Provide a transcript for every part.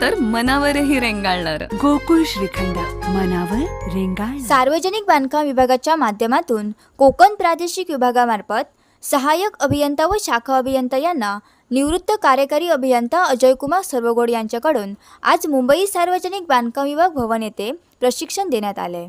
तर मनावरही रेंगाळणार. गोकुळ श्रीखंड मनावर रेंगाळ सार्वजनिक बांधकाम विभागाच्या माध्यमातून कोकण प्रादेशिक विभागामार्फत सहाय्यक अभियंता व शाखा अभियंता यांना निवृत्त कार्यकारी अभियंता अजयकुमार सर्वगोड यांच्याकडून आज मुंबई सार्वजनिक बांधकाम विभाग भवन येथे प्रशिक्षण देण्यात आले.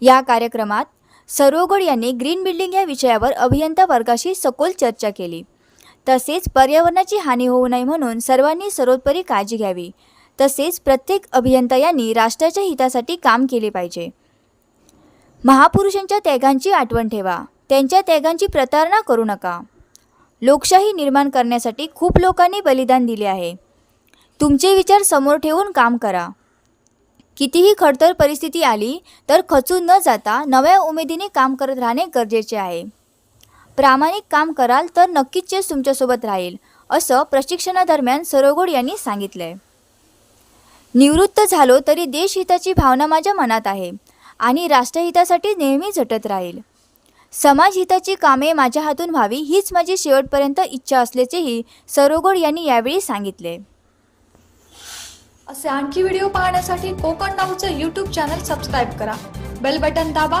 या कार्यक्रमात सर्वगोड यांनी ग्रीन बिल्डिंग या विषयावर अभियंता वर्गाशी सखोल चर्चा केली. तसेच पर्यावरणाची हानी होऊ नये म्हणून सर्वांनी सर्वोपरी काळजी घ्यावी. तसेच प्रत्येक अभियंता यांनी राष्ट्राच्या हितासाठी काम केले पाहिजे. महापुरुषांच्या त्यागांची आठवण ठेवा. त्यांच्या त्यागांची प्रतारणा करू नका. लोकशाही निर्माण करण्यासाठी खूप लोकांनी बलिदान दिले आहे. तुमचे विचार समोर ठेवून काम करा. कितीही खडतर परिस्थिती आली तर खचून न जाता नव्या उमेदीने काम करत राहणे गरजेचे आहे. प्रामाणिक काम कराल तर नक्कीच यश तुमच्यासोबत राहील असं प्रशिक्षणादरम्यान सरोगोड यांनी सांगितलंय. निवृत्त झालो तरी देशहिताची भावना माझ्या मनात आहे आणि राष्ट्रहितासाठी नेहमी झटत राहील. समाजहिताची कामे माझ्या हातून व्हावी हीच माझी शेवटपर्यंत इच्छा असल्याचेही सरोगोड यांनी यावेळी सांगितले. असे आणखी व्हिडिओ पाहण्यासाठी कोकण नाऊचं यूट्यूब चॅनल सबस्क्राईब करा. बेल बटन दाबा.